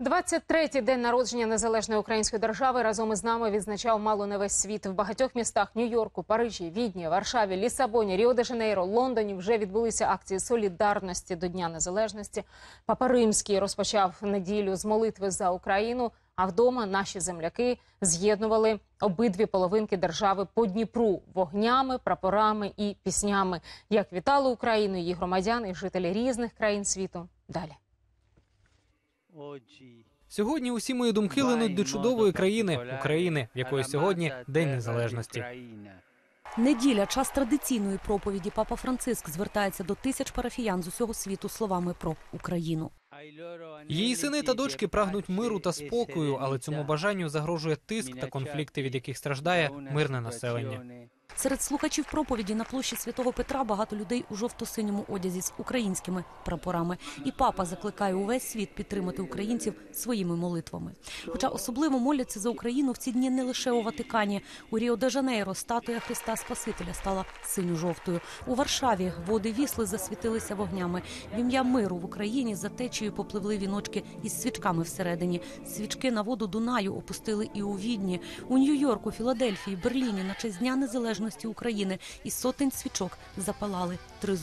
23-й день народження незалежної української держави разом із нами відзначав мало не весь світ. В багатьох містах Нью-Йорку, Парижі, Відні, Варшаві, Лісабоні, Ріо-де-Жанейро, Лондоні вже відбулися акції солідарності до Дня Незалежності. Папа Римський розпочав неділю з молитви за Україну. А вдома наші земляки з'єднували обидві половинки держави по Дніпру вогнями, прапорами і піснями. Як вітали Україну, її громадян і жителі різних країн світу. Далі. Сьогодні усі мої думки линуть до чудової країни України, в якої сьогодні День Незалежності. Неділя час традиційної проповіді. Папа Франциск звертається до тисяч парафіян з усього світу словами про Україну. Її сини та дочки прагнуть миру та спокою, але цьому бажанню загрожує тиск та конфлікти, від яких страждає мирне населення. Серед слухачів проповіді на площі святого Петра багато людей у жовто-синьому одязі з українськими прапорами. І папа закликає увесь світ підтримати українців своїми молитвами. Хоча особливо моляться за Україну в ці дні не лише у Ватикані. У Ріо-де-Жанейро статуя Христа Спасителя стала синьо-жовтою. У Варшаві води вісли засвітилися вогнями. В ім'я миру в Україні за течією попливли віночки із свічками всередині. Свічки на воду Дунаю опустили і у Відні. У Нью-Йорку, Філадельфії, Берліні на честь Дня Незалежності України. І сотень свічок запалали три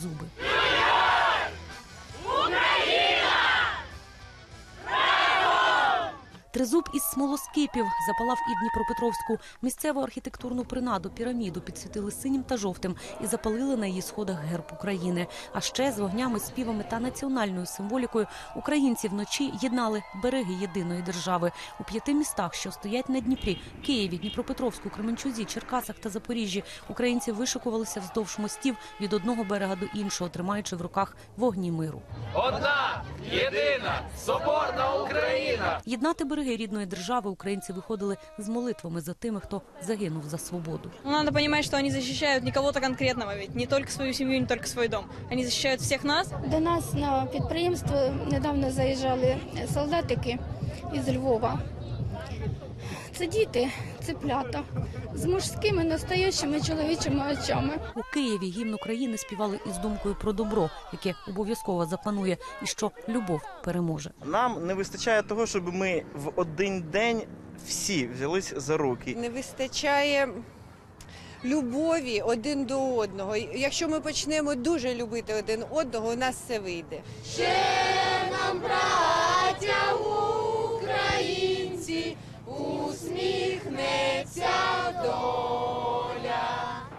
Тризуб із смолоскипів запалав і Дніпропетровську місцеву архітектурну принаду піраміду підсвітили синім та жовтим і запалили на її сходах герб України. А ще з вогнями, співами та національною символікою українці вночі єднали береги єдиної держави у п'яти містах, що стоять на Дніпрі Києві, Дніпропетровську, Кременчузі, Черкасах та Запоріжжі. Українці вишикувалися вздовж мостів від одного берега до іншого, тримаючи в руках вогні миру. Одна, єдина, соборна Україна. Єднати береги рідної держави українці виходили з молитвами за тими, хто загинув за свободу. Ну, надо розуміти, що вони захищають не кого-то конкретного, ведь не тільки свою сім'ю, не тільки свій дом. Вони захищають всіх нас. До нас на підприємство недавно заїжджали солдатики із Львова. Це діти, цеплята з мужськими настоящими чоловічими очами. У Києві гімн України співали із думкою про добро, яке обов'язково запанує, і що любов переможе. Нам не вистачає того, щоб ми в один день всі взялись за руки. не вистачає любові один до одного. Якщо ми почнемо дуже любити один одного, у нас все вийде.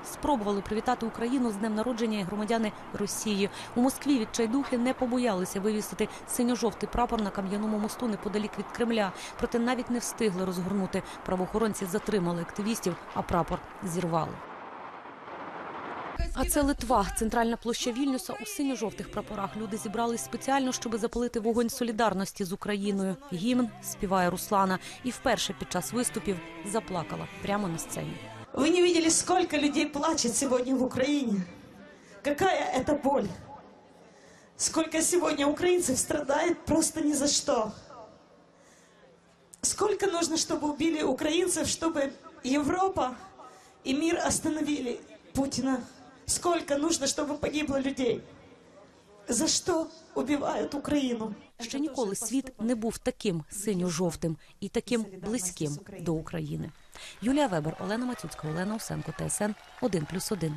Спробували привітати Україну з днем народження і громадяни Росії. У Москві відчайдухи не побоялися вивісити синьо-жовтий прапор на кам'яному мосту неподалік від Кремля. Проте навіть не встигли розгорнути. Правоохоронці затримали активістів, а прапор зірвали. А це Литва, центральна площа Вільнюса у синьо-жовтих прапорах. Люди зібрались спеціально, щоб запалити вогонь солідарності з Україною. Гімн співає Руслана, і вперше під час виступів заплакала прямо на сцені. Вы не видели, сколько людей плачет сегодня в Украине. Какая это боль. Сколько сегодня украинцев страдает просто ни за что. Сколько нужно, чтобы убили украинцев, чтобы Европа и мир остановили Путина. Сколько нужно, чтобы погибло людей. За что убивают Украину? Ще ніколи світ не був таким синьо-жовтим і таким близьким до України. Юлія Вебер, Олена Мацюцька, Олена Осенко, ТСН 1+,1.